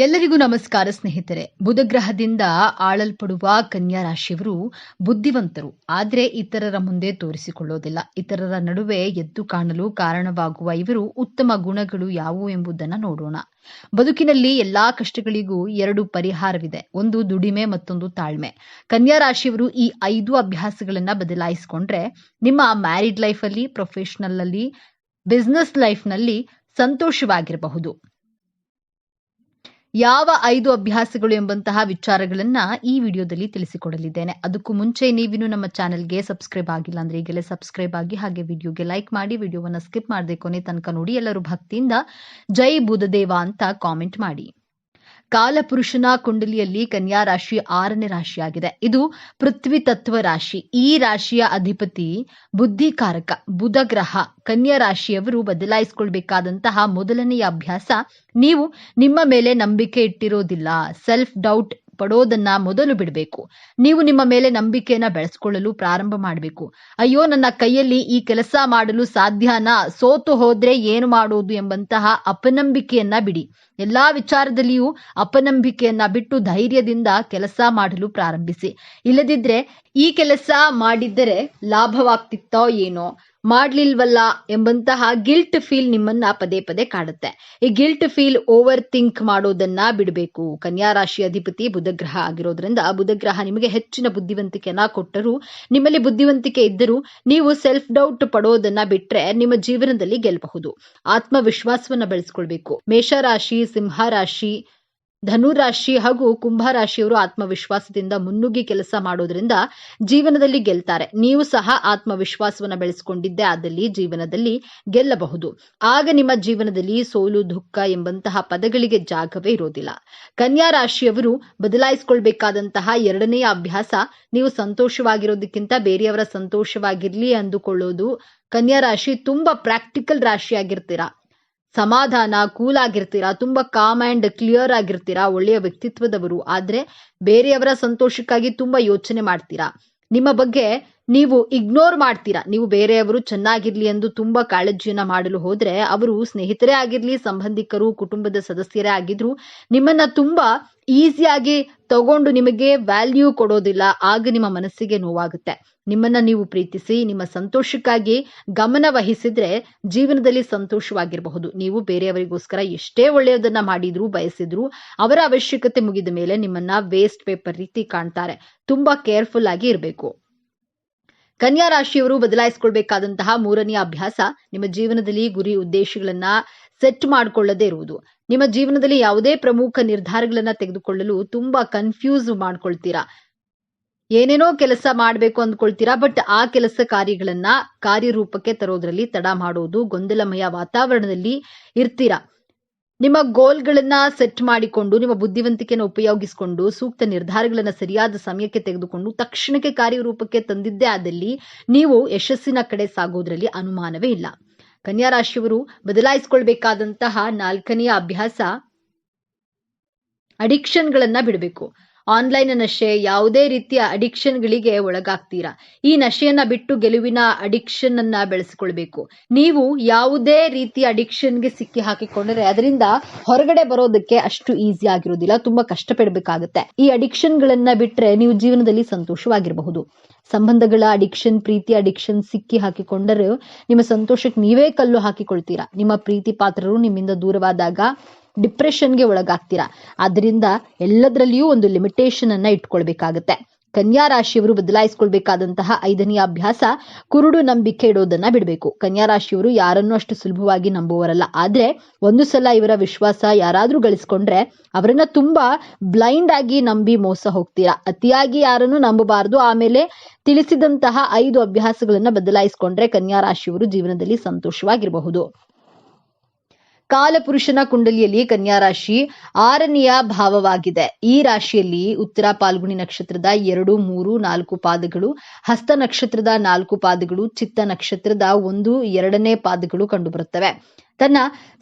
ಎಲ್ಲರಿಗೂ ನಮಸ್ಕಾರ ಸ್ನೇಹಿತರೆ. ಬುಧಗ್ರಹದಿಂದ ಆಳಲ್ಪಡುವ ಕನ್ಯಾ ರಾಶಿಯವರು ಬುದ್ಧಿವಂತರು. ಆದರೆ ಇತರರ ಮುಂದೆ ತೋರಿಸಿಕೊಳ್ಳೋದಿಲ್ಲ. ಇತರರ ನಡುವೆ ಎದ್ದು ಕಾಣಲು ಕಾರಣವಾಗುವ ಇವರು ಉತ್ತಮ ಗುಣಗಳು ಯಾವುವು ಎಂಬುದನ್ನು ನೋಡೋಣ. ಬದುಕಿನಲ್ಲಿ ಎಲ್ಲಾ ಕಷ್ಟಗಳಿಗೂ ಎರಡು ಪರಿಹಾರವಿದೆ. ಒಂದು ದುಡಿಮೆ, ಮತ್ತೊಂದು ತಾಳ್ಮೆ. ಕನ್ಯಾ ರಾಶಿಯವರು ಈ ಐದು ಅಭ್ಯಾಸಗಳನ್ನ ಬದಲಾಯಿಸಿಕೊಂಡ್ರೆ ನಿಮ್ಮ ಮ್ಯಾರಿಡ್ ಲೈಫಲ್ಲಿ, ಪ್ರೊಫೆಷನಲ್ ಅಲ್ಲಿ, ಬಿಸ್ನೆಸ್ ಲೈಫ್ನಲ್ಲಿ ಸಂತೋಷವಾಗಿರಬಹುದು. ಯಾವ ಐದು ಅಭ್ಯಾಸಗಳು ಎಂಬಂತಹ ವಿಚಾರಗಳನ್ನ ಈ ವಿಡಿಯೋದಲ್ಲಿ ತಿಳಿಸಿಕೊಡಲಿದ್ದೇನೆ. ಅದಕ್ಕೂ ಮುಂಚೆ ನೀವಿನ್ನು ನಮ್ಮ ಚಾನೆಲ್ಗೆ ಸಬ್ಸ್ಕ್ರೈಬ್ ಆಗಿಲ್ಲ ಅಂದ್ರೆ ಈಗಲೇ ಸಬ್ಸ್ಕ್ರೈಬ್ ಆಗಿ ಹಾಗೆ ವಿಡಿಯೋಗೆ ಲೈಕ್ ಮಾಡಿ, ವಿಡಿಯೋವನ್ನ ಸ್ಕಿಪ್ ಮಾಡದೆ ಕೊನೆ ತನಕ ನೋಡಿ ಎಲ್ಲರೂ ಭಕ್ತಿಯಿಂದ ಜೈ ಬುಧದೇವ ಅಂತ ಕಾಮೆಂಟ್ ಮಾಡಿ. ಕಾಲಪುರುಷನ ಕುಂಡಲಿಯಲ್ಲಿ ಕನ್ಯಾ ರಾಶಿ ಆರನೇ ರಾಶಿಯಾಗಿದೆ. ಇದು ಪೃಥ್ವಿ ತತ್ವ ರಾಶಿ. ಈ ರಾಶಿಯ ಅಧಿಪತಿ ಬುದ್ಧಿಕಾರಕ ಬುಧ ಗ್ರಹ ಕನ್ಯಾ ರಾಶಿಯವರು ಬದಲಾಯಿಸಿಕೊಳ್ಬೇಕಾದಂತಹ ಮೊದಲನೆಯ ಅಭ್ಯಾಸ ನೀವು ನಿಮ್ಮ ಮೇಲೆ ನಂಬಿಕೆ ಇಟ್ಟಿರೋದಿಲ್ಲ. ಸೆಲ್ಫ್ ಡೌಟ್ ಪಡೋದನ್ನ ಮೊದಲು ಬಿಡಬೇಕು. ನೀವು ನಿಮ್ಮ ಮೇಲೆ ನಂಬಿಕೆಯನ್ನ ಬೆಳೆಸ್ಕೊಳ್ಳಲು ಪ್ರಾರಂಭ ಮಾಡಬೇಕು. ಅಯ್ಯೋ, ನನ್ನ ಕೈಯಲ್ಲಿ ಈ ಕೆಲಸ ಮಾಡಲು ಸಾಧ್ಯನಾ? ಸೋತು ಹೋದ್ರೆ ಏನು ಮಾಡೋದು ಎಂಬಂತಹ ಅಪನಂಬಿಕೆಯನ್ನ ಬಿಡಿ. ಎಲ್ಲಾ ವಿಚಾರದಲ್ಲಿಯೂ ಅಪನಂಬಿಕೆಯನ್ನ ಬಿಟ್ಟು ಧೈರ್ಯದಿಂದ ಕೆಲಸ ಮಾಡಲು ಪ್ರಾರಂಭಿಸಿ. ಇಲ್ಲದಿದ್ರೆ ಈ ಕೆಲಸ ಮಾಡಿದ್ದರೆ ಲಾಭವಾಗ್ತಿತ್ತೋ ಏನೋ? ಮಾಡ್ಲಿಲ್ವಲ್ಲ ಎಂಬಂತಹ ಗಿಲ್ಟ್ ಫೀಲ್ ನಿಮ್ಮನ್ನ ಪದೇ ಪದೇ ಕಾಡುತ್ತೆ. ಈ ಗಿಲ್ಟ್ ಫೀಲ್ ಓವರ್ ಥಿಂಕ್ ಮಾಡೋದನ್ನ ಬಿಡಬೇಕು. ಕನ್ಯಾ ರಾಶಿ ಅಧಿಪತಿ ಬುಧಗ್ರಹ ಆಗಿರೋದ್ರಿಂದ ಬುಧಗ್ರಹ ನಿಮಗೆ ಹೆಚ್ಚಿನ ಬುದ್ಧಿವಂತಿಕೆಯನ್ನ ಕೊಟ್ಟರು. ನಿಮ್ಮಲ್ಲಿ ಬುದ್ಧಿವಂತಿಕೆ ಇದ್ದರೂ ನೀವು ಸೆಲ್ಫ್ ಡೌಟ್ ಪಡೋದನ್ನ ಬಿಟ್ರೆ ನಿಮ್ಮ ಜೀವನದಲ್ಲಿ ಗೆಲ್ಲಬಹುದು ಆತ್ಮವಿಶ್ವಾಸವನ್ನ ಬೆಳೆಸ್ಕೊಳ್ಬೇಕು. ಮೇಷರಾಶಿ ಸಿಂಹ ರಾಶಿ ಧನುರಾಶಿ ಹಾಗೂ ಕುಂಭ ರಾಶಿಯವರು ಆತ್ಮವಿಶ್ವಾಸದಿಂದ ಮುನ್ನುಗ್ಗಿ ಕೆಲಸ ಮಾಡೋದ್ರಿಂದ ಜೀವನದಲ್ಲಿ ಗೆಲ್ತಾರೆ. ನೀವು ಸಹ ಆತ್ಮವಿಶ್ವಾಸವನ್ನ ಬೆಳೆಸಿಕೊಂಡಿದ್ದೆ ಆದಲ್ಲಿ ಜೀವನದಲ್ಲಿ ಗೆಲ್ಲಬಹುದು. ಆಗ ನಿಮ್ಮ ಜೀವನದಲ್ಲಿ ಸೋಲು, ದುಃಖ ಎಂಬಂತಹ ಪದಗಳಿಗೆ ಜಾಗವೇ ಇರೋದಿಲ್ಲ. ಕನ್ಯಾ ರಾಶಿಯವರು ಬದಲಾಯಿಸಿಕೊಳ್ಬೇಕಾದಂತಹ ಎರಡನೆಯ ಅಭ್ಯಾಸ ನೀವು ಸಂತೋಷವಾಗಿರೋದಕ್ಕಿಂತ ಬೇರೆಯವರ ಸಂತೋಷವಾಗಿರ್ಲಿ ಅಂದುಕೊಳ್ಳೋದು. ಕನ್ಯಾ ರಾಶಿ ತುಂಬಾ ಪ್ರಾಕ್ಟಿಕಲ್ ರಾಶಿಯಾಗಿರ್ತೀರಾ. ಸಮಾಧಾನ ಕೂಲ್ ಆಗಿರ್ತೀರಾ, ತುಂಬಾ ಕಾಮ್ ಅಂಡ್ ಕ್ಲಿಯರ್ ಆಗಿರ್ತೀರಾ ಒಳ್ಳೆಯ ವ್ಯಕ್ತಿತ್ವದವರು. ಆದ್ರೆ ಬೇರೆಯವರ ಸಂತೋಷಕ್ಕಾಗಿ ತುಂಬಾ ಯೋಚನೆ ಮಾಡ್ತೀರಾ. ನಿಮ್ಮ ಬಗ್ಗೆ ನೀವು ಇಗ್ನೋರ್ ಮಾಡ್ತೀರಾ? ನೀವು ಬೇರೆಯವರು ಚೆನ್ನಾಗಿರ್ಲಿ ಎಂದು ತುಂಬಾ ಕಾಳಜಿಯನ್ನ ಮಾಡಲು ಹೋದ್ರೆ ಅವರು ಸ್ನೇಹಿತರೇ ಆಗಿರ್ಲಿ, ಸಂಬಂಧಿಕರು, ಕುಟುಂಬದ ಸದಸ್ಯರೇ ಆಗಿದ್ರು, ನಿಮ್ಮನ್ನ ತುಂಬಾ ಈಸಿಯಾಗಿ ತಗೊಂಡು ನಿಮಗೆ ವ್ಯಾಲ್ಯೂ ಕೊಡೋದಿಲ್ಲ. ಆಗ ನಿಮ್ಮ ಮನಸ್ಸಿಗೆ ನೋವಾಗುತ್ತೆ. ನಿಮ್ಮನ್ನ ನೀವು ಪ್ರೀತಿಸಿ, ನಿಮ್ಮ ಸಂತೋಷಕ್ಕಾಗಿ ಗಮನ ವಹಿಸಿದ್ರೆ ಜೀವನದಲ್ಲಿ ಸಂತೋಷವಾಗಿರಬಹುದು. ನೀವು ಬೇರೆಯವರಿಗೋಸ್ಕರ ಎಷ್ಟೇ ಒಳ್ಳೆಯದನ್ನ ಮಾಡಿದ್ರು ಬಯಸಿದ್ರು ಅವರ ಅವಶ್ಯಕತೆ ಮುಗಿದ ಮೇಲೆ ನಿಮ್ಮನ್ನ ವೇಸ್ಟ್ ಪೇಪರ್ ರೀತಿ ಕಾಣ್ತಾರೆ. ತುಂಬಾ ಕೇರ್ಫುಲ್ ಆಗಿ ಇರಬೇಕು. ಕನ್ಯಾ ರಾಶಿಯವರು ಬದಲಾಯಿಸಿಕೊಳ್ಬೇಕಾದಂತಹ ಮೂರನೆಯ ಅಭ್ಯಾಸ ನಿಮ್ಮ ಜೀವನದಲ್ಲಿ ಗುರಿ ಉದ್ದೇಶಗಳನ್ನ ಸೆಟ್ ಮಾಡಿಕೊಳ್ಳದೇ ಇರುವುದು. ನಿಮ್ಮ ಜೀವನದಲ್ಲಿ ಯಾವುದೇ ಪ್ರಮುಖ ನಿರ್ಧಾರಗಳನ್ನ ತೆಗೆದುಕೊಳ್ಳಲು ತುಂಬಾ ಕನ್ಫ್ಯೂಸ್ ಮಾಡ್ಕೊಳ್ತೀರಾ. ಏನೇನೋ ಕೆಲಸ ಮಾಡಬೇಕು ಅಂದ್ಕೊಳ್ತೀರಾ ಬಟ್ ಆ ಕೆಲಸ ಕಾರ್ಯಗಳನ್ನ ಕಾರ್ಯರೂಪಕ್ಕೆ ತರೋದ್ರಲ್ಲಿ ತಡ ಮಾಡೋದು, ಗೊಂದಲಮಯ ವಾತಾವರಣದಲ್ಲಿ ಇರ್ತೀರಾ. ನಿಮ್ಮ ಗೋಲ್ಗಳನ್ನ ಸೆಟ್ ಮಾಡಿಕೊಂಡು, ನಿಮ್ಮ ಬುದ್ಧಿವಂತಿಕೆಯನ್ನು ಉಪಯೋಗಿಸಿಕೊಂಡು, ಸೂಕ್ತ ನಿರ್ಧಾರಗಳನ್ನ ಸರಿಯಾದ ಸಮಯಕ್ಕೆ ತೆಗೆದುಕೊಂಡು, ತಕ್ಷಣಕ್ಕೆ ಕಾರ್ಯರೂಪಕ್ಕೆ ತಂದಿದ್ದೇ ಆದಲ್ಲಿ ನೀವು ಯಶಸ್ಸಿನ ಕಡೆ ಸಾಗೋದ್ರಲ್ಲಿ ಅನುಮಾನವೇ ಇಲ್ಲ. ಕನ್ಯಾ ರಾಶಿಯವರು ಬದಲಾಯಿಸಿಕೊಳ್ಬೇಕಾದಂತಹ ನಾಲ್ಕನೆಯ ಅಭ್ಯಾಸ ಅಡಿಕ್ಷನ್ಗಳನ್ನ ಬಿಡಬೇಕು. ಆನ್ಲೈನ್ ನಶೆ ಯಾವುದೇ ರೀತಿಯ ಅಡಿಕ್ಷನ್ಗಳಿಗೆ ಒಳಗಾಗ್ತೀರಾ? ಈ ನಶೆಯನ್ನ ಬಿಟ್ಟು ಗೆಲುವಿನ ಅಡಿಕ್ಷನ್ ಅನ್ನ ಬೆಳೆಸಿಕೊಳ್ಬೇಕು. ನೀವು ಯಾವುದೇ ರೀತಿಯ ಅಡಿಕ್ಷನ್ಗೆ ಸಿಕ್ಕಿ ಹಾಕಿಕೊಂಡ್ರೆ ಅದರಿಂದ ಹೊರಗಡೆ ಬರೋದಕ್ಕೆ ಅಷ್ಟು ಈಸಿ ಆಗಿರೋದಿಲ್ಲ ತುಂಬಾ ಕಷ್ಟಪಡಬೇಕಾಗುತ್ತೆ. ಈ ಅಡಿಕ್ಷನ್ಗಳನ್ನ ಬಿಟ್ರೆ ನೀವು ಜೀವನದಲ್ಲಿ ಸಂತೋಷವಾಗಿರಬಹುದು. ಸಂಬಂಧಗಳ ಅಡಿಕ್ಷನ್ ಪ್ರೀತಿ ಅಡಿಕ್ಷನ್ ಸಿಕ್ಕಿ ಹಾಕಿಕೊಂಡರೂ ನಿಮ್ಮ ಸಂತೋಷಕ್ಕೆ ನೀವೇ ಕಲ್ಲು ಹಾಕಿಕೊಳ್ತೀರಾ? ನಿಮ್ಮ ಪ್ರೀತಿ ಪಾತ್ರರು ನಿಮ್ಮಿಂದ ದೂರವಾದಾಗ ಡಿಪ್ರೆಷನ್ಗೆ ಒಳಗಾಗ್ತೀರಾ? ಆದ್ರಿಂದ ಎಲ್ಲದರಲ್ಲಿಯೂ ಒಂದು ಲಿಮಿಟೇಷನ್ ಅನ್ನ ಇಟ್ಕೊಳ್ಬೇಕಾಗತ್ತೆ. ಕನ್ಯಾ ರಾಶಿಯವರು ಬದಲಾಯಿಸ್ಕೊಳ್ಬೇಕಾದಂತಹ ಐದನೆಯ ಅಭ್ಯಾಸ ಕುರುಡು ನಂಬಿಕೆ ಇಡೋದನ್ನ ಬಿಡಬೇಕು. ಕನ್ಯಾ ರಾಶಿಯವರು ಯಾರನ್ನೂ ಅಷ್ಟು ಸುಲಭವಾಗಿ ನಂಬುವರಲ್ಲ ಆದ್ರೆ ಒಂದು ಸಲ ಇವರ ವಿಶ್ವಾಸ ಯಾರಾದ್ರೂ ಗಳಿಸ್ಕೊಂಡ್ರೆ ಅವರನ್ನ ತುಂಬಾ ಬ್ಲೈಂಡ್ ಆಗಿ ನಂಬಿ ಮೋಸ ಹೋಗ್ತೀರಾ? ಅತಿಯಾಗಿ ಯಾರನ್ನು ನಂಬಬಾರದು. ಆಮೇಲೆ ತಿಳಿಸಿದಂತಹ ಐದು ಅಭ್ಯಾಸಗಳನ್ನ ಬದಲಾಯಿಸಿಕೊಂಡ್ರೆ ಕನ್ಯಾ ರಾಶಿಯವರು ಜೀವನದಲ್ಲಿ ಸಂತೋಷವಾಗಿರಬಹುದು. ಕಾಲಪುರುಷನ ಕುಂಡಲಿಯಲ್ಲಿ ಕನ್ಯಾ ರಾಶಿ ಆರನೆಯ ಭಾವವಾಗಿದೆ. ಈ ರಾಶಿಯಲ್ಲಿ ಉತ್ತರ ಪಾಲ್ಗುಣಿ ನಕ್ಷತ್ರದ ಎರಡು, ಮೂರು, ನಾಲ್ಕು ಪಾದಗಳು, ಹಸ್ತ ನಕ್ಷತ್ರದ ನಾಲ್ಕು ಪಾದಗಳು, ಚಿತ್ತ ನಕ್ಷತ್ರದ ಒಂದು, ಎರಡನೇ ಪಾದಗಳು ಕಂಡುಬರುತ್ತವೆ. ತನ್ನ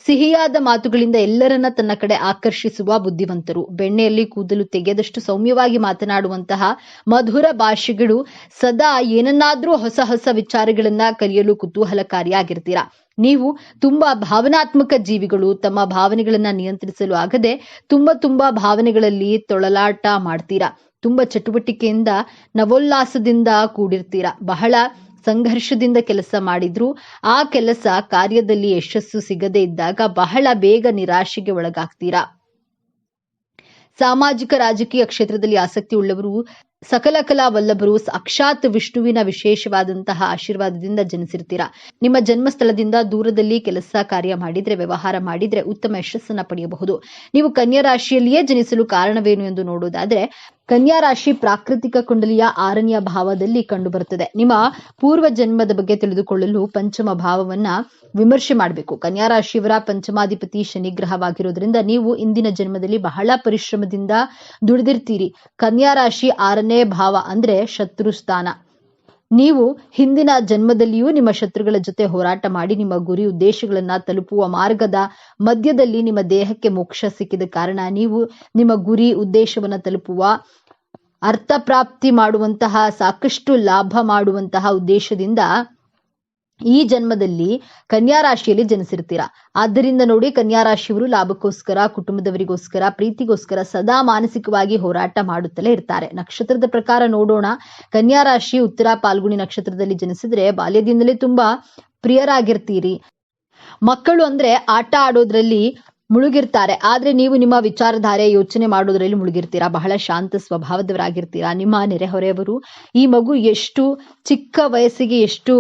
ಸಿಹಿಯಾದ ಮಾತುಗಳಿಂದ ಎಲ್ಲರನ್ನ ತನ್ನ ಕಡೆ ಆಕರ್ಷಿಸುವ ಬುದ್ಧಿವಂತರು. ಬೆಣ್ಣೆಯಲ್ಲಿ ಕೂದಲು ತೆಗೆದಷ್ಟು ಸೌಮ್ಯವಾಗಿ ಮಾತನಾಡುವಂತಹ ಮಧುರ ಭಾಷೆಗಳು ಸದಾ ಏನನ್ನಾದ್ರೂ ಹೊಸ ಹೊಸ ವಿಚಾರಗಳನ್ನ ಕಲಿಯಲು ಕುತೂಹಲಕಾರಿಯಾಗಿರ್ತೀರಾ? ನೀವು ತುಂಬಾ ಭಾವನಾತ್ಮಕ ಜೀವಿಗಳು, ತಮ್ಮ ಭಾವನೆಗಳನ್ನ ನಿಯಂತ್ರಿಸಲು ಆಗದೆ ತುಂಬಾ ತುಂಬಾ ಭಾವನೆಗಳಲ್ಲಿ ತೊಳಲಾಟ ಮಾಡ್ತೀರಾ? ತುಂಬಾ ಚಟುವಟಿಕೆಯಿಂದ ನವೋಲ್ಲಾಸದಿಂದ ಕೂಡಿರ್ತೀರಾ? ಬಹಳ ಸಂಘರ್ಷದಿಂದ ಕೆಲಸ ಮಾಡಿದ್ರು. ಆ ಕೆಲಸ ಕಾರ್ಯದಲ್ಲಿ ಯಶಸ್ಸು ಸಿಗದೇ ಇದ್ದಾಗ ಬಹಳ ಬೇಗ ನಿರಾಶೆಗೆ ಒಳಗಾಗ್ತೀರಾ? ಸಾಮಾಜಿಕ ರಾಜಕೀಯ ಕ್ಷೇತ್ರದಲ್ಲಿ ಆಸಕ್ತಿ ಉಳ್ಳವರು, ಸಕಲ ಕಲಾ ವಲ್ಲಭರು ಸಾಕ್ಷಾತ್ ವಿಷ್ಣುವಿನ ವಿಶೇಷವಾದಂತಹ ಆಶೀರ್ವಾದದಿಂದ ಜನಿಸಿರ್ತೀರಾ? ನಿಮ್ಮ ಜನ್ಮಸ್ಥಳದಿಂದ ದೂರದಲ್ಲಿ ಕೆಲಸ ಕಾರ್ಯ ಮಾಡಿದ್ರೆ, ವ್ಯವಹಾರ ಮಾಡಿದ್ರೆ ಉತ್ತಮ ಯಶಸ್ಸನ್ನ ಪಡೆಯಬಹುದು. ನೀವು ಕನ್ಯಾ ರಾಶಿಯಲ್ಲಿಯೇ ಜನಿಸಲು ಕಾರಣವೇನು ಎಂದು ನೋಡೋದಾದ್ರೆ ಕನ್ಯಾ ರಾಶಿ ಪ್ರಾಕೃತಿಕ ಕುಂಡಲಿಯ ಆರನೆಯ ಭಾವದಲ್ಲಿ ಕಂಡುಬರುತ್ತದೆ. ನಿಮ್ಮ ಪೂರ್ವ ಜನ್ಮದ ಬಗ್ಗೆ ತಿಳಿದುಕೊಳ್ಳಲು ಪಂಚಮ ಭಾವವನ್ನ ವಿಮರ್ಶೆ ಮಾಡಬೇಕು. ಕನ್ಯಾ ರಾಶಿಯವರ ಪಂಚಮಾಧಿಪತಿ ಶನಿ ಗ್ರಹವಾಗಿರೋದ್ರಿಂದ ನೀವು ಇಂದಿನ ಜನ್ಮದಲ್ಲಿ ಬಹಳ ಪರಿಶ್ರಮದಿಂದ ದುಡಿದಿರ್ತೀರಿ. ಕನ್ಯಾ ರಾಶಿ ಆರನೇ ಭಾವ ಅಂದ್ರೆ ಶತ್ರು ಸ್ಥಾನ ನೀವು ಹಿಂದಿನ ಜನ್ಮದಲ್ಲಿಯೂ ನಿಮ್ಮ ಶತ್ರುಗಳ ಜೊತೆ ಹೋರಾಟ ಮಾಡಿ ನಿಮ್ಮ ಗುರಿ ಉದ್ದೇಶಗಳನ್ನ ತಲುಪುವ ಮಾರ್ಗದ ಮಧ್ಯದಲ್ಲಿ ನಿಮ್ಮ ದೇಹಕ್ಕೆ ಮೋಕ್ಷ ಸಿಕ್ಕಿದ ಕಾರಣ ನೀವು ನಿಮ್ಮ ಗುರಿ ಉದ್ದೇಶವನ್ನ ತಲುಪುವ ಅರ್ಥಪ್ರಾಪ್ತಿ ಮಾಡುವಂತಹ ಸಾಕಷ್ಟು ಲಾಭ ಮಾಡುವಂತಹ ಉದ್ದೇಶದಿಂದ ಈ ಜನ್ಮದಲ್ಲಿ ಕನ್ಯಾ ರಾಶಿಯಲ್ಲಿ ಜನಿಸಿರ್ತೀರಾ? ಆದ್ದರಿಂದ ನೋಡಿ, ಕನ್ಯಾ ರಾಶಿಯವರು ಲಾಭಕ್ಕೋಸ್ಕರ, ಕುಟುಂಬದವರಿಗೋಸ್ಕರ, ಪ್ರೀತಿಗೋಸ್ಕರ ಸದಾ ಮಾನಸಿಕವಾಗಿ ಹೋರಾಟ ಮಾಡುತ್ತಲೇ ಇರ್ತಾರೆ. ನಕ್ಷತ್ರದ ಪ್ರಕಾರ ನೋಡೋಣ. ಕನ್ಯಾ ರಾಶಿ ಉತ್ತರ ಪಾಲ್ಗುಣಿ ನಕ್ಷತ್ರದಲ್ಲಿ ಜನಿಸಿದ್ರೆ ಬಾಲ್ಯದಿಂದಲೇ ತುಂಬಾ ಪ್ರಿಯರಾಗಿರ್ತೀರಿ. ಮಕ್ಕಳು ಅಂದ್ರೆ ಆಟ ಆಡೋದ್ರಲ್ಲಿ ಮುಳುಗಿರ್ತಾರೆ. ಆದ್ರೆ ನೀವು ನಿಮ್ಮ ವಿಚಾರಧಾರೆ ಯೋಚನೆ ಮಾಡೋದ್ರಲ್ಲಿ ಮುಳುಗಿರ್ತೀರಾ? ಬಹಳ ಶಾಂತ ಸ್ವಭಾವದವರಾಗಿರ್ತೀರಾ? ನಿಮ್ಮ ನೆರೆಹೊರೆಯವರು ಈ ಮಗು ಎಷ್ಟು ಚಿಕ್ಕ ವಯಸ್ಸಿಗೆ ಎಷ್ಟು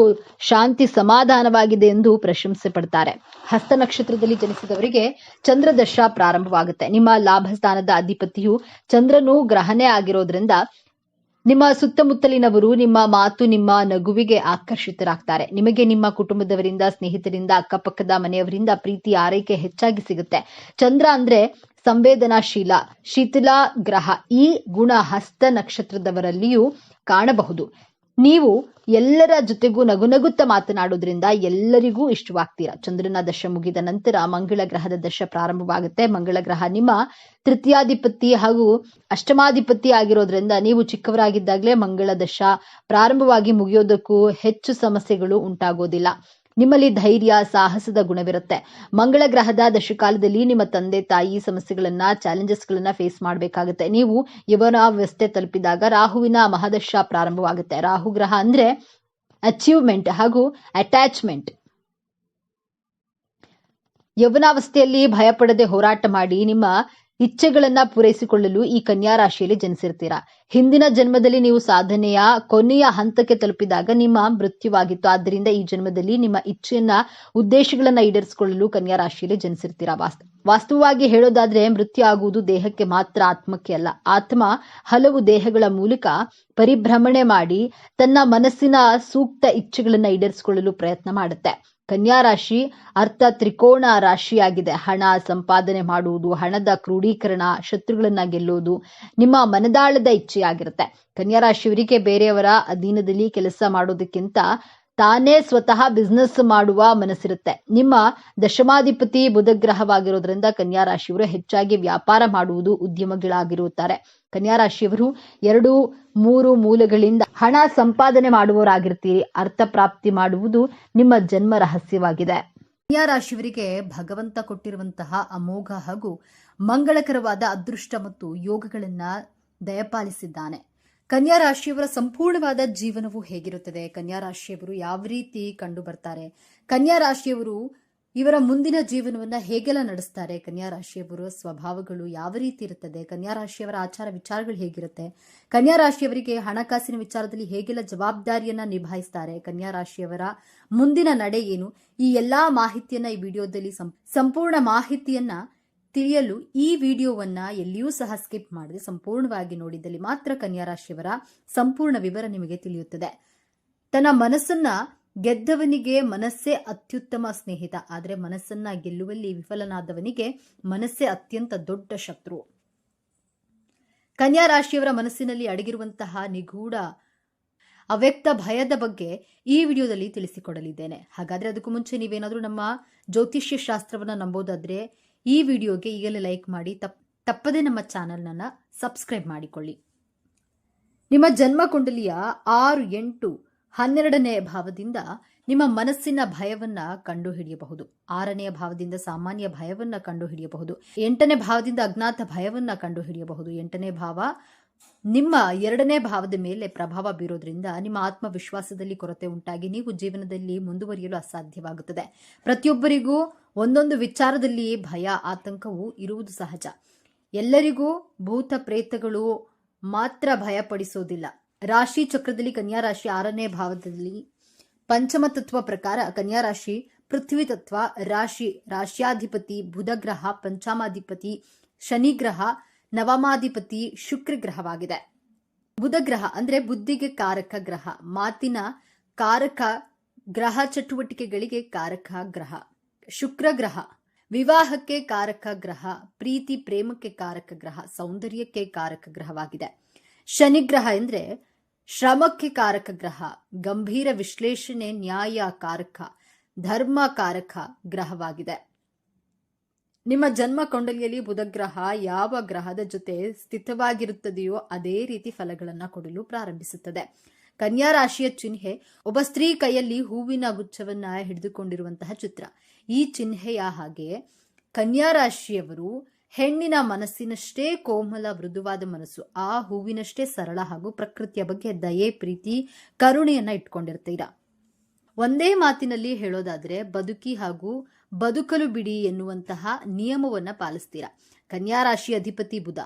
ಶಾಂತಿ ಸಮಾಧಾನವಾಗಿದೆ ಎಂದು ಪ್ರಶಂಸೆ ಪಡ್ತಾರೆ. ಹಸ್ತ ನಕ್ಷತ್ರದಲ್ಲಿ ಜನಿಸಿದವರಿಗೆ ಚಂದ್ರದಶ ಪ್ರಾರಂಭವಾಗುತ್ತೆ. ನಿಮ್ಮ ಲಾಭ ಸ್ಥಾನದ ಅಧಿಪತಿಯು ಚಂದ್ರನು ಗ್ರಹಣೆ ಆಗಿರೋದ್ರಿಂದ ನಿಮ್ಮ ಸುತ್ತಮುತ್ತಲಿನವರು ನಿಮ್ಮ ಮಾತು ನಿಮ್ಮ ನಗುವಿಗೆ ಆಕರ್ಷಿತರಾಗ್ತಾರೆ. ನಿಮಗೆ ನಿಮ್ಮ ಕುಟುಂಬದವರಿಂದ, ಸ್ನೇಹಿತರಿಂದ, ಅಕ್ಕಪಕ್ಕದ ಮನೆಯವರಿಂದ ಪ್ರೀತಿ, ಆರೈಕೆ ಹೆಚ್ಚಾಗಿ ಸಿಗುತ್ತೆ. ಚಂದ್ರ ಅಂದ್ರೆ ಸಂವೇದನಾಶೀಲ ಶಿಥಿಲ ಗ್ರಹ ಈ ಗುಣ ಹಸ್ತ ನಕ್ಷತ್ರದವರಲ್ಲಿಯೂ ಕಾಣಬಹುದು. ನೀವು ಎಲ್ಲರ ಜೊತೆಗೂ ನಗುನಗುತ್ತಾ ಮಾತನಾಡೋದ್ರಿಂದ ಎಲ್ಲರಿಗೂ ಇಷ್ಟವಾಗ್ತೀರಾ? ಚಂದ್ರನ ದಶ ಮುಗಿದ ನಂತರ ಮಂಗಳ ಗ್ರಹದ ದಶ ಪ್ರಾರಂಭವಾಗುತ್ತೆ. ಮಂಗಳ ಗ್ರಹ ನಿಮ್ಮ ತೃತೀಯಾಧಿಪತಿ ಹಾಗೂ ಅಷ್ಟಮಾಧಿಪತಿ ಆಗಿರೋದ್ರಿಂದ ನೀವು ಚಿಕ್ಕವರಾಗಿದ್ದಾಗಲೇ ಮಂಗಳ ದಶ ಪ್ರಾರಂಭವಾಗಿ ಮುಗಿಯೋದಕ್ಕೂ ಹೆಚ್ಚು ಸಮಸ್ಯೆಗಳು ಉಂಟಾಗೋದಿಲ್ಲ. ನಿಮ್ಮಲ್ಲಿ ಧೈರ್ಯ, ಸಾಹಸದ ಗುಣವಿರುತ್ತೆ. ಮಂಗಳ ಗ್ರಹದ ದಶಕಾಲದಲ್ಲಿ ನಿಮ್ಮ ತಂದೆ, ತಾಯಿ ಸಮಸ್ಯೆಗಳನ್ನ ಚಾಲೆಂಜಸ್ಗಳನ್ನ ಫೇಸ್ ಮಾಡಬೇಕಾಗುತ್ತೆ. ನೀವು ಯವನಾವಸ್ಥೆ ತಲುಪಿದಾಗ ರಾಹುವಿನ ಮಹದಶ ಪ್ರಾರಂಭವಾಗುತ್ತೆ. ರಾಹು ಗ್ರಹ ಅಂದ್ರೆ ಅಚೀವ್ಮೆಂಟ್ ಹಾಗೂ ಅಟ್ಯಾಚ್ಮೆಂಟ್ ಯೌವನಾವಸ್ಥೆಯಲ್ಲಿ ಭಯಪಡದೆ ಹೋರಾಟ ಮಾಡಿ ನಿಮ್ಮ ಇಚ್ಛೆಗಳನ್ನ ಪೂರೈಸಿಕೊಳ್ಳಲು ಈ ಕನ್ಯಾ ರಾಶಿಯಲ್ಲಿ ಜನಿಸಿರ್ತೀರಾ. ಹಿಂದಿನ ಜನ್ಮದಲ್ಲಿ ನೀವು ಸಾಧನೆಯ ಕೊನೆಯ ಹಂತಕ್ಕೆ ತಲುಪಿದಾಗ ನಿಮ್ಮ ಮೃತ್ಯುವಾಗಿತ್ತು. ಆದ್ದರಿಂದ ಈ ಜನ್ಮದಲ್ಲಿ ನಿಮ್ಮ ಇಚ್ಛೆಯನ್ನ, ಉದ್ದೇಶಗಳನ್ನ ಈಡೇರಿಸಿಕೊಳ್ಳಲು ಕನ್ಯಾ ರಾಶಿಯಲ್ಲಿ ಜನಿಸಿರ್ತೀರಾ ವಾಸ್ತ ವಾಸ್ತವವಾಗಿ ಹೇಳೋದಾದ್ರೆ ಮೃತ್ಯು ಆಗುವುದು ದೇಹಕ್ಕೆ ಮಾತ್ರ ಆತ್ಮಕ್ಕೆ ಅಲ್ಲ. ಆತ್ಮ ಹಲವು ದೇಹಗಳ ಮೂಲಕ ಪರಿಭ್ರಮಣೆ ಮಾಡಿ ತನ್ನ ಮನಸ್ಸಿನ ಸೂಕ್ತ ಇಚ್ಛೆಗಳನ್ನ ಈಡೇರಿಸಿಕೊಳ್ಳಲು ಪ್ರಯತ್ನ ಮಾಡುತ್ತೆ. ಕನ್ಯಾ ರಾಶಿ ಅರ್ಥ ತ್ರಿಕೋಣ ರಾಶಿಯಾಗಿದೆ. ಹಣ, ಸಂಪಾದನೆ ಮಾಡುವುದು, ಹಣದ ಕ್ರೋಢೀಕರಣ ಶತ್ರುಗಳನ್ನ ಗೆಲ್ಲುವುದು ನಿಮ್ಮ ಮನದಾಳದ ಇಚ್ಛೆಯಾಗಿರುತ್ತೆ. ಕನ್ಯಾ ರಾಶಿಯವರಿಗೆ ಬೇರೆಯವರ ಅಧೀನದಲ್ಲಿ ಕೆಲಸ ಮಾಡೋದಕ್ಕಿಂತ ತಾನೇ ಸ್ವತಃ ಬಿಸ್ನೆಸ್ ಮಾಡುವ ಮನಸ್ಸಿರುತ್ತೆ. ನಿಮ್ಮ ದಶಮಾಧಿಪತಿ ಬುಧ ಗ್ರಹವಾಗಿರೋದ್ರಿಂದ ಕನ್ಯಾ ರಾಶಿಯವರು ಹೆಚ್ಚಾಗಿ ವ್ಯಾಪಾರ ಮಾಡುವುದು ಉದ್ಯಮಗಳಾಗಿರುತ್ತಾರೆ. ಕನ್ಯಾ ರಾಶಿಯವರು ಎರಡು, ಮೂರು ಮೂಲಗಳಿಂದ ಹಣ ಸಂಪಾದನೆ ಮಾಡುವವರಾಗಿರ್ತೀರಿ. ಅರ್ಥ ಪ್ರಾಪ್ತಿ ಮಾಡುವುದು ನಿಮ್ಮ ಜನ್ಮ ರಹಸ್ಯವಾಗಿದೆ. ಕನ್ಯಾ ರಾಶಿಯವರಿಗೆ ಭಗವಂತ ಕೊಟ್ಟಿರುವಂತಹ ಅಮೋಘ ಹಾಗೂ ಮಂಗಳಕರವಾದ ಅದೃಷ್ಟ ಮತ್ತು ಯೋಗಗಳನ್ನ ದಯಪಾಲಿಸಿದ್ದಾನೆ. ಕನ್ಯಾ ರಾಶಿಯವರ ಸಂಪೂರ್ಣವಾದ ಜೀವನವು ಹೇಗಿರುತ್ತದೆ? ಕನ್ಯಾ ರಾಶಿಯವರು ಯಾವ ರೀತಿ ಕಂಡು ಬರ್ತಾರೆ? ಕನ್ಯಾ ರಾಶಿಯವರು ಇವರ ಮುಂದಿನ ಜೀವನವನ್ನ ಹೇಗೆಲ್ಲ ನಡೆಸ್ತಾರೆ? ಕನ್ಯಾ ರಾಶಿಯವರ ಸ್ವಭಾವಗಳು ಯಾವ ರೀತಿ ಇರುತ್ತದೆ? ಕನ್ಯಾ ರಾಶಿಯವರ ಆಚಾರ ವಿಚಾರಗಳು ಹೇಗಿರುತ್ತೆ? ಕನ್ಯಾ ರಾಶಿಯವರಿಗೆ ಹಣಕಾಸಿನ ವಿಚಾರದಲ್ಲಿ ಹೇಗೆಲ್ಲ ಜವಾಬ್ದಾರಿಯನ್ನ ನಿಭಾಯಿಸ್ತಾರೆ? ಕನ್ಯಾ ರಾಶಿಯವರ ಮುಂದಿನ ನಡೆ ಏನು? ಈ ಎಲ್ಲಾ ಮಾಹಿತಿಯನ್ನ ಈ ವಿಡಿಯೋದಲ್ಲಿ ಸಂಪೂರ್ಣ ಮಾಹಿತಿಯನ್ನ ತಿಳಿಯಲು ಈ ವಿಡಿಯೋವನ್ನ ಎಲ್ಲಿಯೂ ಸಹ ಸ್ಕಿಪ್ ಮಾಡದೆ ಸಂಪೂರ್ಣವಾಗಿ ನೋಡಿದಲ್ಲಿ ಮಾತ್ರ ಕನ್ಯಾ ರಾಶಿಯವರ ಸಂಪೂರ್ಣ ವಿವರ ನಿಮಗೆ ತಿಳಿಯುತ್ತದೆ. ತನ್ನ ಮನಸ್ಸನ್ನ ಗೆದ್ದವನಿಗೆ ಮನಸ್ಸೇ ಅತ್ಯುತ್ತಮ ಸ್ನೇಹಿತ. ಆದರೆ ಮನಸ್ಸನ್ನ ಗೆಲ್ಲುವಲ್ಲಿ ವಿಫಲನಾದವನಿಗೆ ಮನಸ್ಸೇ ಅತ್ಯಂತ ದೊಡ್ಡ ಶತ್ರು. ಕನ್ಯಾ ರಾಶಿಯವರ ಮನಸ್ಸಿನಲ್ಲಿ ಅಡಗಿರುವಂತಹ ನಿಗೂಢ, ಅವ್ಯಕ್ತ ಭಯದ ಬಗ್ಗೆ ಈ ವಿಡಿಯೋದಲ್ಲಿ ತಿಳಿಸಿಕೊಡಲಿದ್ದೇನೆ. ಹಾಗಾದ್ರೆ ಅದಕ್ಕೂ ಮುಂಚೆ ನೀವೇನಾದರೂ ನಮ್ಮ ಜ್ಯೋತಿಷ್ಯ ಶಾಸ್ತ್ರವನ್ನು ನಂಬೋದಾದ್ರೆ ಈ ವಿಡಿಯೋಗೆ ಈಗಲೇ ಲೈಕ್ ಮಾಡಿ, ತಪ್, ತಪ್ಪದೇ ನಮ್ಮ ಚಾನಲ್ನನ್ನು ಸಬ್ಸ್ಕ್ರೈಬ್ ಮಾಡಿಕೊಳ್ಳಿ. ನಿಮ್ಮ ಜನ್ಮ ಕುಂಡಲಿಯ ಆರು ಎಂಟು ಹನ್ನೆರಡನೆಯ ಭಾವದಿಂದ ನಿಮ್ಮ ಮನಸ್ಸಿನ ಭಯವನ್ನ ಕಂಡುಹಿಡಿಯಬಹುದು. ಆರನೆಯ ಭಾವದಿಂದ ಸಾಮಾನ್ಯ ಭಯವನ್ನ ಕಂಡುಹಿಡಿಯಬಹುದು. ಎಂಟನೇ ಭಾವದಿಂದ ಅಜ್ಞಾತ ಭಯವನ್ನ ಕಂಡುಹಿಡಿಯಬಹುದು. ಎಂಟನೇ ಭಾವ ನಿಮ್ಮ ಎರಡನೇ ಭಾವದ ಮೇಲೆ ಪ್ರಭಾವ ಬೀರೋದ್ರಿಂದ ನಿಮ್ಮ ಆತ್ಮವಿಶ್ವಾಸದಲ್ಲಿ ಕೊರತೆ ಉಂಟಾಗಿ ನೀವು ಜೀವನದಲ್ಲಿ ಮುಂದುವರಿಯಲು ಅಸಾಧ್ಯವಾಗುತ್ತದೆ. ಪ್ರತಿಯೊಬ್ಬರಿಗೂ ಒಂದೊಂದು ವಿಚಾರದಲ್ಲಿ ಭಯ, ಆತಂಕವು ಇರುವುದು ಸಹಜ. ಎಲ್ಲರಿಗೂ ಭೂತ ಪ್ರೇತಗಳು ಮಾತ್ರ ಭಯಪಡಿಸೋದಿಲ್ಲ. ರಾಶಿ ಚಕ್ರದಲ್ಲಿ ಕನ್ಯಾ ರಾಶಿ ಆರನೇ ಭಾವದಲ್ಲಿ ಪಂಚಮ ತತ್ವ ಪ್ರಕಾರ ಕನ್ಯಾ ರಾಶಿ ಪೃಥ್ವಿ ತತ್ವ ರಾಶಿ ರಾಶ್ಯಾಧಿಪತಿ, ಬುಧ ಗ್ರಹ, ಪಂಚಮಾಧಿಪತಿ, ಶನಿ ಗ್ರಹ ನವಮಾಧಿಪತಿ ಶುಕ್ರ ಗ್ರಹವಾಗಿದೆ. ಬುಧ ಗ್ರಹ ಅಂದ್ರೆ ಬುದ್ಧಿಗೆ ಕಾರಕ ಗ್ರಹ, ಮಾತಿನ ಕಾರಕ ಗ್ರಹ ಚಟುವಟಿಕೆಗಳಿಗೆ ಕಾರಕ ಗ್ರಹ. ಶುಕ್ರ ಗ್ರಹ, ವಿವಾಹಕ್ಕೆ ಕಾರಕ ಗ್ರಹ, ಪ್ರೀತಿ, ಪ್ರೇಮಕ್ಕೆ ಕಾರಕ ಗ್ರಹ, ಸೌಂದರ್ಯಕ್ಕೆ ಕಾರಕ ಗ್ರಹವಾಗಿದೆ. ಶನಿ ಗ್ರಹ ಎಂದ್ರೆ ಶ್ರಮಕ್ಕೆ ಕಾರಕ ಗ್ರಹ, ಗಂಭೀರ ವಿಶ್ಲೇಷಣೆ, ನ್ಯಾಯ ಕಾರಕ, ಧರ್ಮ ಕಾರಕ ಗ್ರಹವಾಗಿದೆ. ನಿಮ್ಮ ಜನ್ಮ ಕೊಂಡಲಿಯಲ್ಲಿ ಬುಧಗ್ರಹ ಯಾವ ಗ್ರಹದ ಜೊತೆ ಸ್ಥಿತವಾಗಿರುತ್ತದೆಯೋ ಅದೇ ರೀತಿ ಫಲಗಳನ್ನು ಕೊಡಲು ಪ್ರಾರಂಭಿಸುತ್ತದೆ. ಕನ್ಯಾ ರಾಶಿಯ ಚಿಹ್ನೆ ಒಬ್ಬ ಸ್ತ್ರೀ ಕೈಯಲ್ಲಿ ಹೂವಿನ ಗುಚ್ಛವನ್ನ ಹಿಡಿದುಕೊಂಡಿರುವಂತಹ ಚಿತ್ರ. ಈ ಚಿಹ್ನೆಯ ಹಾಗೆ ಕನ್ಯಾ ರಾಶಿಯವರು ಹೆಣ್ಣಿನ ಮನಸ್ಸಿನಷ್ಟೇ ಕೋಮಲ ಮೃದುವಾದ ಮನಸ್ಸು, ಆ ಹೂವಿನಷ್ಟೇ ಸರಳ ಹಾಗೂ ಪ್ರಕೃತಿಯ ಬಗ್ಗೆ ದಯೆ, ಪ್ರೀತಿ, ಕರುಣೆಯನ್ನ ಇಟ್ಕೊಂಡಿರ್ತೀರ? ಒಂದೇ ಮಾತಿನಲ್ಲಿ ಹೇಳೋದಾದ್ರೆ ಬದುಕಿ ಹಾಗೂ ಬದುಕಲು ಬಿಡಿ ಎನ್ನುವಂತಹ ನಿಯಮವನ್ನು ಪಾಲಿಸ್ತೀರಾ? ಕನ್ಯಾ ರಾಶಿ ಅಧಿಪತಿ ಬುಧ.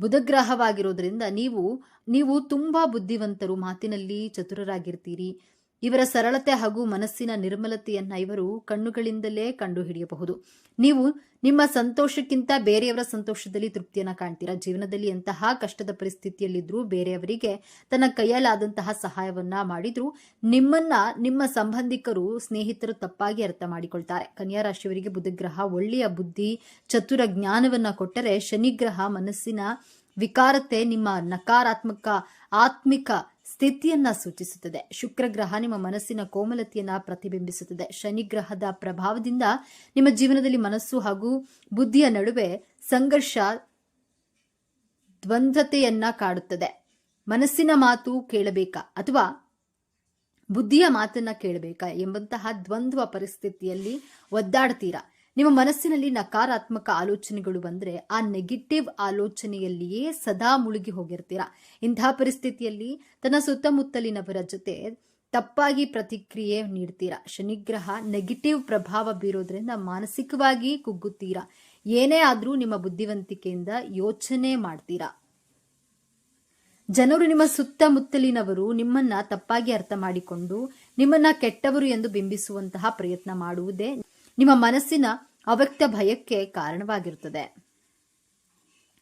ಬುಧಗ್ರಹವಾಗಿರೋದ್ರಿಂದ ನೀವು ನೀವು ತುಂಬಾ ಬುದ್ಧಿವಂತರು, ಮಾತಿನಲ್ಲಿ ಚತುರರಾಗಿರ್ತೀರಿ. ಇವರ ಸರಳತೆ ಹಾಗೂ ಮನಸ್ಸಿನ ನಿರ್ಮಲತೆಯನ್ನ ಇವರು ಕಣ್ಣುಗಳಿಂದಲೇ ಕಂಡುಹಿಡಿಯಬಹುದು. ನೀವು ನಿಮ್ಮ ಸಂತೋಷಕ್ಕಿಂತ ಬೇರೆಯವರ ಸಂತೋಷದಲ್ಲಿ ತೃಪ್ತಿಯನ್ನ ಕಾಣ್ತೀರಾ? ಜೀವನದಲ್ಲಿ ಎಂತಹ ಕಷ್ಟದ ಪರಿಸ್ಥಿತಿಯಲ್ಲಿದ್ರೂ ಬೇರೆಯವರಿಗೆ ತನ್ನ ಕೈಯಲ್ಲಾದಂತಹ ಸಹಾಯವನ್ನ ಮಾಡಿದ್ರು, ನಿಮ್ಮನ್ನ, ನಿಮ್ಮ ಸಂಬಂಧಿಕರು, ಸ್ನೇಹಿತರು ತಪ್ಪಾಗಿ ಅರ್ಥ ಮಾಡಿಕೊಳ್ತಾರೆ. ಕನ್ಯಾ ರಾಶಿಯವರಿಗೆ ಬುಧಗ್ರಹ ಒಳ್ಳೆಯ ಬುದ್ಧಿ, ಚತುರ ಜ್ಞಾನವನ್ನ ಕೊಟ್ಟರೆ ಶನಿಗ್ರಹ ಮನಸ್ಸಿನ ವಿಕಾರತೆ, ನಿಮ್ಮ ನಕಾರಾತ್ಮಕ, ಆತ್ಮಿಕ ಸ್ಥಿತಿಯನ್ನ ಸೂಚಿಸುತ್ತದೆ. ಶುಕ್ರ ಗ್ರಹ ನಿಮ್ಮ ಮನಸ್ಸಿನ ಕೋಮಲತೆಯನ್ನ ಪ್ರತಿಬಿಂಬಿಸುತ್ತದೆ. ಶನಿ ಗ್ರಹದ ಪ್ರಭಾವದಿಂದ ನಿಮ್ಮ ಜೀವನದಲ್ಲಿ ಮನಸ್ಸು ಹಾಗೂ ಬುದ್ಧಿಯ ನಡುವೆ ಸಂಘರ್ಷ, ದ್ವಂದ್ವತೆಯನ್ನ ಕಾಡುತ್ತದೆ. ಮನಸ್ಸಿನ ಮಾತು ಕೇಳಬೇಕಾ ಅಥವಾ ಬುದ್ಧಿಯ ಮಾತನ್ನ ಕೇಳಬೇಕಾ ಎಂಬಂತಹ ದ್ವಂದ್ವ ಪರಿಸ್ಥಿತಿಯಲ್ಲಿ ಒದ್ದಾಡ್ತೀರಾ? ನಿಮ್ಮ ಮನಸ್ಸಿನಲ್ಲಿ ನಕಾರಾತ್ಮಕ ಆಲೋಚನೆಗಳು ಬಂದರೆ ಆ ನೆಗೆಟಿವ್ ಆಲೋಚನೆಯಲ್ಲಿಯೇ ಸದಾ ಮುಳುಗಿ ಹೋಗಿರ್ತೀರಾ? ಇಂತಹ ಪರಿಸ್ಥಿತಿಯಲ್ಲಿ ತನ್ನ ಸುತ್ತಮುತ್ತಲಿನವರ ಜೊತೆ ತಪ್ಪಾಗಿ ಪ್ರತಿಕ್ರಿಯೆ ನೀಡ್ತೀರಾ? ಶನಿಗ್ರಹ ನೆಗೆಟಿವ್ ಪ್ರಭಾವ ಬೀರೋದ್ರಿಂದ ಮಾನಸಿಕವಾಗಿ ಕುಗ್ಗುತ್ತೀರಾ? ಏನೇ ಆದರೂ ನಿಮ್ಮ ಬುದ್ಧಿವಂತಿಕೆಯಿಂದ ಯೋಚನೆ ಮಾಡ್ತೀರಾ? ಜನರು ನಿಮ್ಮ ಸುತ್ತಮುತ್ತಲಿನವರು ನಿಮ್ಮನ್ನ ತಪ್ಪಾಗಿ ಅರ್ಥ ಮಾಡಿಕೊಂಡು ನಿಮ್ಮನ್ನ ಕೆಟ್ಟವರು ಎಂದು ಬಿಂಬಿಸುವಂತಹ ಪ್ರಯತ್ನ ಮಾಡುವುದೇ ನಿಮ್ಮ ಮನಸ್ಸಿನ ಅವ್ಯಕ್ತ ಭಯಕ್ಕೆ ಕಾರಣವಾಗಿರುತ್ತದೆ.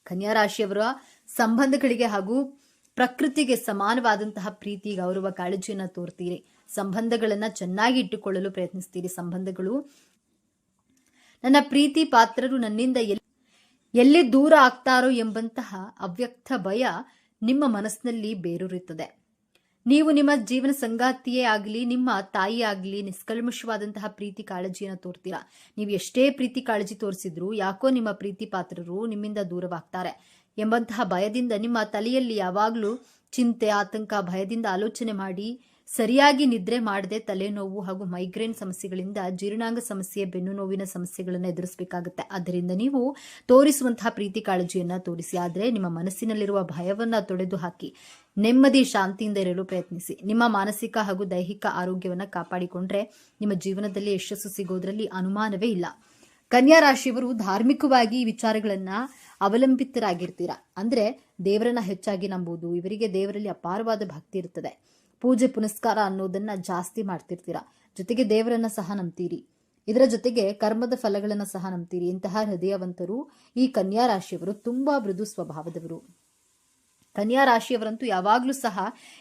ಕನ್ಯಾ ರಾಶಿಯವರ ಸಂಬಂಧಗಳಿಗೆ ಹಾಗೂ ಪ್ರಕೃತಿಗೆ ಸಮಾನವಾದಂತಹ ಪ್ರೀತಿ, ಗೌರವ, ಕಾಳಜಿಯನ್ನ ತೋರ್ತೀರಿ. ಸಂಬಂಧಗಳನ್ನ ಚೆನ್ನಾಗಿ ಇಟ್ಟುಕೊಳ್ಳಲು ಪ್ರಯತ್ನಿಸ್ತೀರಿ. ಸಂಬಂಧಗಳು ನನ್ನ ಪ್ರೀತಿ ಪಾತ್ರರು ನನ್ನಿಂದ ಎಲ್ಲಿ ದೂರ ಆಗ್ತಾರೋ ಎಂಬಂತಹ ಅವ್ಯಕ್ತ ಭಯ ನಿಮ್ಮ ಮನಸ್ಸಿನಲ್ಲಿ ಬೇರೂರುತ್ತದೆ. ನೀವು ನಿಮ್ಮ ಜೀವನ ಸಂಗಾತಿಯೇ ಆಗಲಿ, ನಿಮ್ಮ ತಾಯಿ ಆಗಲಿ, ನಿಷ್ಕಲ್ಮಶವಾದಂತಹ ಪ್ರೀತಿ ಕಾಳಜಿಯನ್ನು ತೋರ್ತೀರಾ? ನೀವು ಎಷ್ಟೇ ಪ್ರೀತಿ ಕಾಳಜಿ ತೋರಿಸಿದ್ರು ಯಾಕೋ ನಿಮ್ಮ ಪ್ರೀತಿ ಪಾತ್ರರು ನಿಮ್ಮಿಂದ ದೂರವಾಗ್ತಾರೆ ಎಂಬಂತಹ ಭಯದಿಂದ ನಿಮ್ಮ ತಲೆಯಲ್ಲಿ ಯಾವಾಗಲೂ ಚಿಂತೆ, ಆತಂಕ, ಭಯದಿಂದ ಆಲೋಚನೆ ಮಾಡಿ ಸರಿಯಾಗಿ ನಿದ್ರೆ ಮಾಡದೆ ತಲೆನೋವು ಹಾಗೂ ಮೈಗ್ರೇನ್ ಸಮಸ್ಯೆಗಳಿಂದ ಜೀರ್ಣಾಂಗ ಸಮಸ್ಯೆ, ಬೆನ್ನು ನೋವಿನ ಸಮಸ್ಯೆಗಳನ್ನು ಎದುರಿಸಬೇಕಾಗುತ್ತೆ. ಆದ್ದರಿಂದ ನೀವು ತೋರಿಸುವಂತಹ ಪ್ರೀತಿ ಕಾಳಜಿಯನ್ನ ತೋರಿಸಿ. ಆದರೆ ನಿಮ್ಮ ಮನಸ್ಸಿನಲ್ಲಿರುವ ಭಯವನ್ನು ತೊಡೆದು ಹಾಕಿ. ನೆಮ್ಮದಿ, ಶಾಂತಿಯಿಂದ ಇರಲು ಪ್ರಯತ್ನಿಸಿ. ನಿಮ್ಮ ಮಾನಸಿಕ ಹಾಗೂ ದೈಹಿಕ ಆರೋಗ್ಯವನ್ನು ಕಾಪಾಡಿಕೊಂಡ್ರೆ ನಿಮ್ಮ ಜೀವನದಲ್ಲಿ ಯಶಸ್ಸು ಸಿಗೋದ್ರಲ್ಲಿ ಅನುಮಾನವೇ ಇಲ್ಲ. ಕನ್ಯಾ ರಾಶಿಯವರು ಧಾರ್ಮಿಕವಾಗಿ ಈ ವಿಚಾರಗಳನ್ನ ಅವಲಂಬಿತರಾಗಿರ್ತೀರಾ? ಅಂದ್ರೆ ದೇವರನ್ನ ಹೆಚ್ಚಾಗಿ ನಂಬುವುದು, ಇವರಿಗೆ ದೇವರಲ್ಲಿ ಅಪಾರವಾದ ಭಕ್ತಿ ಇರುತ್ತದೆ ಪೂಜೆ ಪುನಸ್ಕಾರ ಅನ್ನೋದನ್ನ ಜಾಸ್ತಿ ಮಾಡ್ತಿರ್ತೀರಾ? ಜೊತೆಗೆ ದೇವರನ್ನ ಸಹ ನಂಬ್ತೀರಿ. ಇದರ ಜೊತೆಗೆ ಕರ್ಮದ ಫಲಗಳನ್ನ ಸಹ ನಂಬ್ತೀರಿ. ಇಂತಹ ಹೃದಯವಂತರು ಈ ಕನ್ಯಾ ರಾಶಿಯವರು ತುಂಬಾ ಮೃದು ಸ್ವಭಾವದವರು. ಕನ್ಯಾ ರಾಶಿಯವರಂತೂ ಯಾವಾಗಲೂ ಸಹ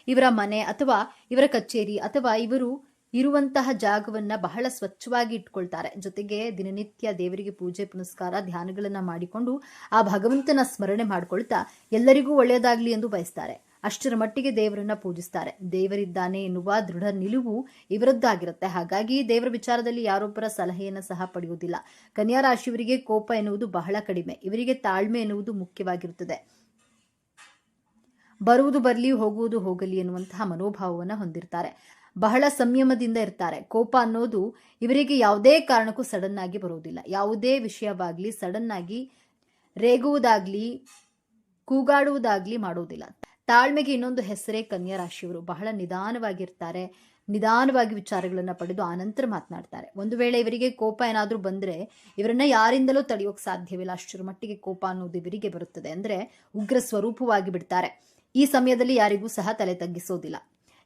ಇವರ ಮನೆ ಅಥವಾ ಇವರ ಕಚೇರಿ ಅಥವಾ ಇವರು ಇರುವಂತಹ ಜಾಗವನ್ನ ಬಹಳ ಸ್ವಚ್ಛವಾಗಿ ಇಟ್ಕೊಳ್ತಾರೆ. ಜೊತೆಗೆ ದಿನನಿತ್ಯ ದೇವರಿಗೆ ಪೂಜೆ ಪುನಸ್ಕಾರ ಧ್ಯಾನಗಳನ್ನ ಮಾಡಿಕೊಂಡು ಆ ಭಗವಂತನ ಸ್ಮರಣೆ ಮಾಡಿಕೊಳ್ತಾ ಎಲ್ಲರಿಗೂ ಒಳ್ಳೆಯದಾಗ್ಲಿ ಎಂದು ಬಯಸ್ತಾರೆ. ಅಷ್ಟರ ಮಟ್ಟಿಗೆ ದೇವರನ್ನ ಪೂಜಿಸ್ತಾರೆ. ದೇವರಿದ್ದಾನೆ ಎನ್ನುವ ದೃಢ ನಿಲುವು ಇವರದ್ದಾಗಿರುತ್ತೆ. ಹಾಗಾಗಿ ದೇವರ ವಿಚಾರದಲ್ಲಿ ಯಾರೊಬ್ಬರ ಸಲಹೆಯನ್ನು ಸಹ ಪಡೆಯುವುದಿಲ್ಲ. ಕನ್ಯಾ ರಾಶಿಯವರಿಗೆ ಕೋಪ ಎನ್ನುವುದು ಬಹಳ ಕಡಿಮೆ. ಇವರಿಗೆ ತಾಳ್ಮೆ ಎನ್ನುವುದು ಮುಖ್ಯವಾಗಿರುತ್ತದೆ. ಬರುವುದು ಬರಲಿ, ಹೋಗುವುದು ಹೋಗಲಿ ಎನ್ನುವಂತಹ ಮನೋಭಾವವನ್ನು ಹೊಂದಿರ್ತಾರೆ. ಬಹಳ ಸಂಯಮದಿಂದ ಇರ್ತಾರೆ. ಕೋಪ ಅನ್ನೋದು ಇವರಿಗೆ ಯಾವುದೇ ಕಾರಣಕ್ಕೂ ಸಡನ್ ಆಗಿ ಬರುವುದಿಲ್ಲ. ಯಾವುದೇ ವಿಷಯವಾಗ್ಲಿ ಸಡನ್ ಆಗಿ ರೇಗುವುದಾಗ್ಲಿ, ಕೂಗಾಡುವುದಾಗ್ಲಿ ಮಾಡುವುದಿಲ್ಲ. ತಾಳ್ಮೆಗೆ ಇನ್ನೊಂದು ಹೆಸರೇ ಕನ್ಯಾ ರಾಶಿಯವರು. ಬಹಳ ನಿಧಾನವಾಗಿರ್ತಾರೆ. ನಿಧಾನವಾಗಿ ವಿಚಾರಗಳನ್ನು ಪಡೆದು ಆನಂತರ ಮಾತನಾಡ್ತಾರೆ. ಒಂದು ವೇಳೆ ಇವರಿಗೆ ಕೋಪ ಏನಾದರೂ ಬಂದರೆ ಇವರನ್ನ ಯಾರಿಂದಲೂ ತಡೆಯೋಕೆ ಸಾಧ್ಯವಿಲ್ಲ. ಅಷ್ಟರ ಮಟ್ಟಿಗೆ ಕೋಪ ಅನ್ನೋದು ಇವರಿಗೆ ಬರುತ್ತದೆ. ಅಂದರೆ ಉಗ್ರ ಸ್ವರೂಪವಾಗಿ ಬಿಡ್ತಾರೆ. ಈ ಸಮಯದಲ್ಲಿ ಯಾರಿಗೂ ಸಹ ತಲೆ ತಗ್ಗಿಸೋದಿಲ್ಲ.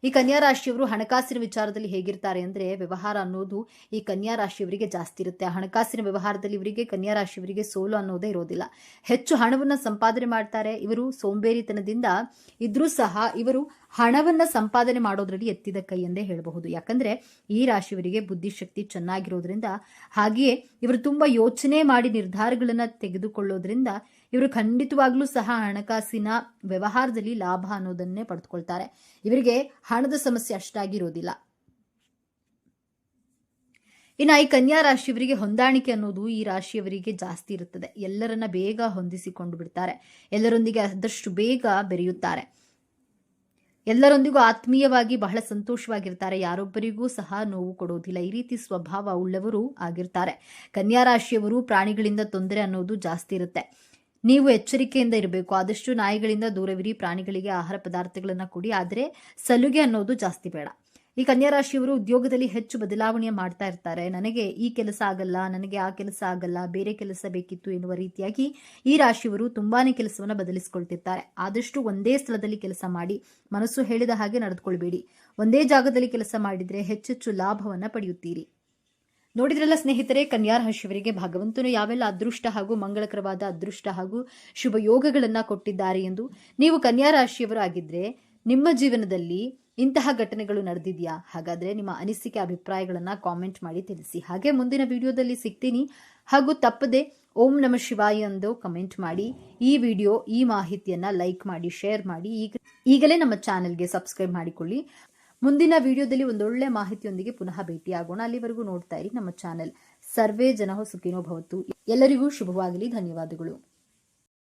ಈ ಕನ್ಯಾ ರಾಶಿಯವರು ಹಣಕಾಸಿನ ವಿಚಾರದಲ್ಲಿ ಹೇಗಿರ್ತಾರೆ ಅಂದ್ರೆ ವ್ಯವಹಾರ ಅನ್ನೋದು ಈ ಕನ್ಯಾ ರಾಶಿಯವರಿಗೆ ಜಾಸ್ತಿ ಇರುತ್ತೆ. ಹಣಕಾಸಿನ ವ್ಯವಹಾರದಲ್ಲಿ ಇವರಿಗೆ ಕನ್ಯಾ ರಾಶಿಯವರಿಗೆ ಸೋಲು ಅನ್ನೋದೇ ಇರೋದಿಲ್ಲ. ಹೆಚ್ಚು ಹಣವನ್ನ ಸಂಪಾದನೆ ಮಾಡ್ತಾರೆ. ಇವರು ಸೋಂಬೇರಿತನದಿಂದ ಇದ್ರೂ ಸಹ ಇವರು ಹಣವನ್ನ ಸಂಪಾದನೆ ಮಾಡೋದ್ರಲ್ಲಿ ಎತ್ತಿದ ಕೈ ಎಂದೇ ಹೇಳಬಹುದು. ಯಾಕಂದ್ರೆ ಈ ರಾಶಿಯವರಿಗೆ ಬುದ್ಧಿಶಕ್ತಿ ಚೆನ್ನಾಗಿರೋದ್ರಿಂದ ಹಾಗೆಯೇ ಇವರು ತುಂಬಾ ಯೋಚನೆ ಮಾಡಿ ನಿರ್ಧಾರಗಳನ್ನ ತೆಗೆದುಕೊಳ್ಳೋದ್ರಿಂದ ಇವರು ಖಂಡಿತವಾಗ್ಲೂ ಸಹ ಹಣಕಾಸಿನ ವ್ಯವಹಾರದಲ್ಲಿ ಲಾಭ ಅನ್ನೋದನ್ನೇ ಪಡೆದುಕೊಳ್ತಾರೆ. ಇವರಿಗೆ ಹಣದ ಸಮಸ್ಯೆ ಅಷ್ಟಾಗಿರೋದಿಲ್ಲ. ಇನ್ನು ಈ ಕನ್ಯಾ ರಾಶಿಯವರಿಗೆ ಹೊಂದಾಣಿಕೆ ಅನ್ನೋದು ಈ ರಾಶಿಯವರಿಗೆ ಜಾಸ್ತಿ ಇರುತ್ತದೆ. ಎಲ್ಲರನ್ನ ಬೇಗ ಹೊಂದಿಸಿಕೊಂಡು ಬಿಡ್ತಾರೆ. ಎಲ್ಲರೊಂದಿಗೆ ಆದಷ್ಟು ಬೇಗ ಬೆರೆಯುತ್ತಾರೆ. ಎಲ್ಲರೊಂದಿಗೂ ಆತ್ಮೀಯವಾಗಿ ಬಹಳ ಸಂತೋಷವಾಗಿರ್ತಾರೆ. ಯಾರೊಬ್ಬರಿಗೂ ಸಹ ನೋವು ಕೊಡೋದಿಲ್ಲ. ಈ ರೀತಿ ಸ್ವಭಾವ ಉಳ್ಳವರು ಆಗಿರ್ತಾರೆ. ಕನ್ಯಾ ರಾಶಿಯವರು ಪ್ರಾಣಿಗಳಿಂದ ತೊಂದರೆ ಅನ್ನೋದು ಜಾಸ್ತಿ ಇರುತ್ತೆ. ನೀವು ಎಚ್ಚರಿಕೆಯಿಂದ ಇರಬೇಕು. ಆದಷ್ಟು ನಾಯಿಗಳಿಂದ ದೂರವಿರಿ. ಪ್ರಾಣಿಗಳಿಗೆ ಆಹಾರ ಪದಾರ್ಥಗಳನ್ನು ಕೊಡಿ. ಆದರೆ ಸಲುಗೆ ಅನ್ನೋದು ಜಾಸ್ತಿ ಬೇಡ. ಈ ಕನ್ಯಾ ರಾಶಿಯವರು ಉದ್ಯೋಗದಲ್ಲಿ ಹೆಚ್ಚು ಬದಲಾವಣೆ ಮಾಡ್ತಾ ಇರ್ತಾರೆ. ನನಗೆ ಈ ಕೆಲಸ ಆಗಲ್ಲ, ನನಗೆ ಆ ಕೆಲಸ ಆಗಲ್ಲ, ಬೇರೆ ಕೆಲಸ ಬೇಕಿತ್ತು ಎನ್ನುವ ರೀತಿಯಾಗಿ ಈ ರಾಶಿಯವರು ತುಂಬಾನೇ ಕೆಲಸವನ್ನು ಬದಲಿಸಿಕೊಳ್ತಿರ್ತಾರೆ. ಆದಷ್ಟು ಒಂದೇ ಸ್ಥಳದಲ್ಲಿ ಕೆಲಸ ಮಾಡಿ ಮನಸ್ಸು ಹೇಳಿದ ಹಾಗೆ ನಡೆದುಕೊಳ್ಬೇಡಿ. ಒಂದೇ ಜಾಗದಲ್ಲಿ ಕೆಲಸ ಮಾಡಿದ್ರೆ ಹೆಚ್ಚೆಚ್ಚು ಲಾಭವನ್ನ ಪಡೆಯುತ್ತೀರಿ. ನೋಡಿದ್ರಲ್ಲ ಸ್ನೇಹಿತರೆ ಕನ್ಯಾ ರಾಶಿಯವರಿಗೆ ಭಗವಂತನು ಯಾವೆಲ್ಲ ಅದೃಷ್ಟ ಹಾಗೂ ಮಂಗಳಕರವಾದ ಅದೃಷ್ಟ ಹಾಗೂ ಶುಭ ಯೋಗಗಳನ್ನು ಕೊಟ್ಟಿದ್ದಾರೆ ಎಂದು. ನೀವು ಕನ್ಯಾ ರಾಶಿಯವರು ಆಗಿದ್ರೆ ನಿಮ್ಮ ಜೀವನದಲ್ಲಿ ಇಂತಹ ಘಟನೆಗಳು ನಡೆದಿದೆಯಾ? ಹಾಗಾದ್ರೆ ನಿಮ್ಮ ಅನಿಸಿಕೆ ಅಭಿಪ್ರಾಯಗಳನ್ನ ಕಾಮೆಂಟ್ ಮಾಡಿ ತಿಳಿಸಿ. ಹಾಗೆ ಮುಂದಿನ ವಿಡಿಯೋದಲ್ಲಿ ಸಿಗ್ತೀನಿ. ಹಾಗೂ ತಪ್ಪದೆ ಓಂ ನಮ ಶಿವಾಯ ಎಂದು ಕಮೆಂಟ್ ಮಾಡಿ. ಈ ವಿಡಿಯೋ, ಈ ಮಾಹಿತಿಯನ್ನ ಲೈಕ್ ಮಾಡಿ ಶೇರ್ ಮಾಡಿ. ಈಗ, ಈಗಲೇ ನಮ್ಮ ಚಾನೆಲ್ಗೆ ಸಬ್ಸ್ಕ್ರೈಬ್ ಮಾಡಿಕೊಳ್ಳಿ. ಮುಂದಿನ ವಿಡಿಯೋದಲ್ಲಿ ಒಂದೊಳ್ಳೆ ಮಾಹಿತಿಯೊಂದಿಗೆ ಪುನಃ ಭೇಟಿಯಾಗೋಣ. ಅಲ್ಲಿವರೆಗೂ ನೋಡ್ತಾ ಇರಿ ನಮ್ಮ ಚಾನೆಲ್. ಸರ್ವೇ ಜನ ಸುಖಿನೋ ಭವತ್ತು. ಎಲ್ಲರಿಗೂ ಶುಭವಾಗಲಿ. ಧನ್ಯವಾದಗಳು.